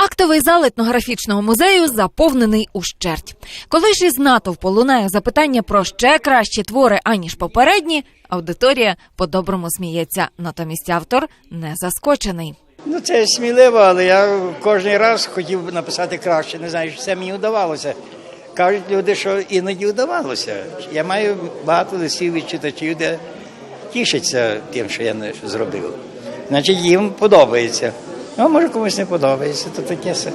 Актовий зал етнографічного музею заповнений ущерть. Коли ж із натовпу лунає запитання про ще кращі твори, аніж попередні, аудиторія по-доброму сміється. Натомість автор не заскочений. Ну, це сміливо, але я кожен раз хотів написати краще. Не знаю, чи це мені вдавалося. Кажуть люди, що іноді вдавалося. Я маю багато листів від читачів, де тішаться тим, що я зробив. Значить, їм подобається. Ну, а може комусь не подобається, то таке все.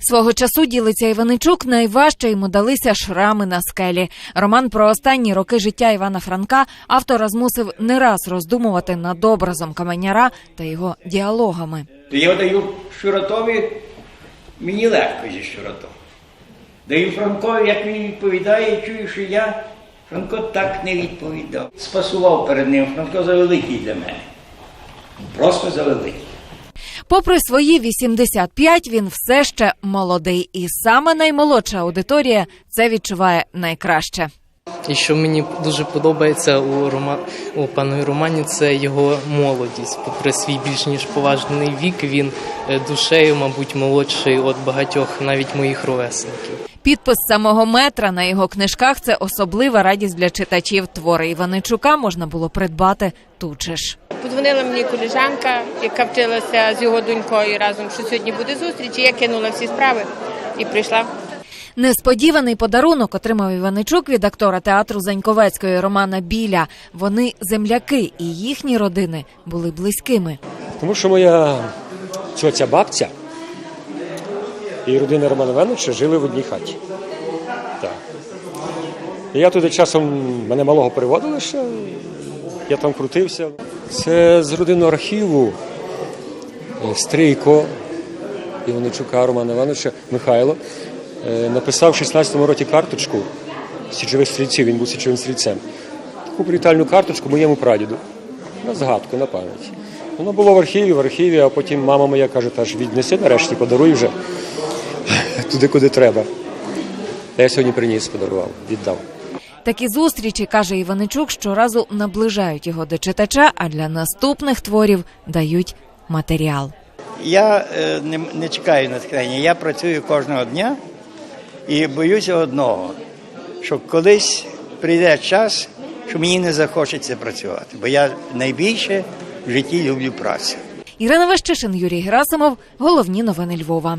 Свого часу ділиться Іваничук, найважче йому далися шрами на скелі. Роман про останні роки життя Івана Франка автора змусив не раз роздумувати над образом каменяра та його діалогами. Я даю Шуротові, мені легко зі Шуротом. Даю Франкові, як він відповідає, чую, що я Франко так не відповідав. Спасував перед ним, Франко завеликий для мене. Просто завеликий. Попри свої 85, він все ще молодий, і саме наймолодша аудиторія це відчуває найкраще. І що мені дуже подобається у Рома... у панові Романі, це його молодість. Попри свій більш ніж поважний вік, він е, душею, мабуть, молодший від багатьох навіть моїх ровесників. Підпис самого метра на його книжках це особлива радість для читачів. Твори Іваничука можна було придбати тут же ж. Подзвонила мені колежанка, яка вчилася з його донькою разом, що сьогодні буде зустріч. І я кинула всі справи і прийшла. Несподіваний подарунок отримав Іваничук від актора театру Заньковецької Романа Біля. Вони земляки, і їхні родини були близькими. Тому що моя цьоця бабця і родина Романа Івановича жили в одній хаті. Так. І я туди часом мене малого приводили ще, я там крутився. Це з родинного архіву е, Стрийко Іваничука Романа Івановича Михайло е, написав в 16-му році карточку січових стрільців, він був січовим стрільцем. Таку привітальну карточку моєму прадіду. На згадку, на пам'ять. Воно було в архіві, в архіві, а потім мама моя каже, та ж віднеси нарешті, подаруй вже туди, куди треба. Я сьогодні приніс, подарував, віддав. Такі зустрічі, каже Іваничук, щоразу наближають його до читача, а для наступних творів дають матеріал. Я е, не, не чекаю натхнення, я працюю кожного дня і боюся одного, що колись прийде час, що мені не захочеться працювати, бо я найбільше в житті люблю працю. Ірина Вещишин, Юрій Герасимов. Головні новини Львова.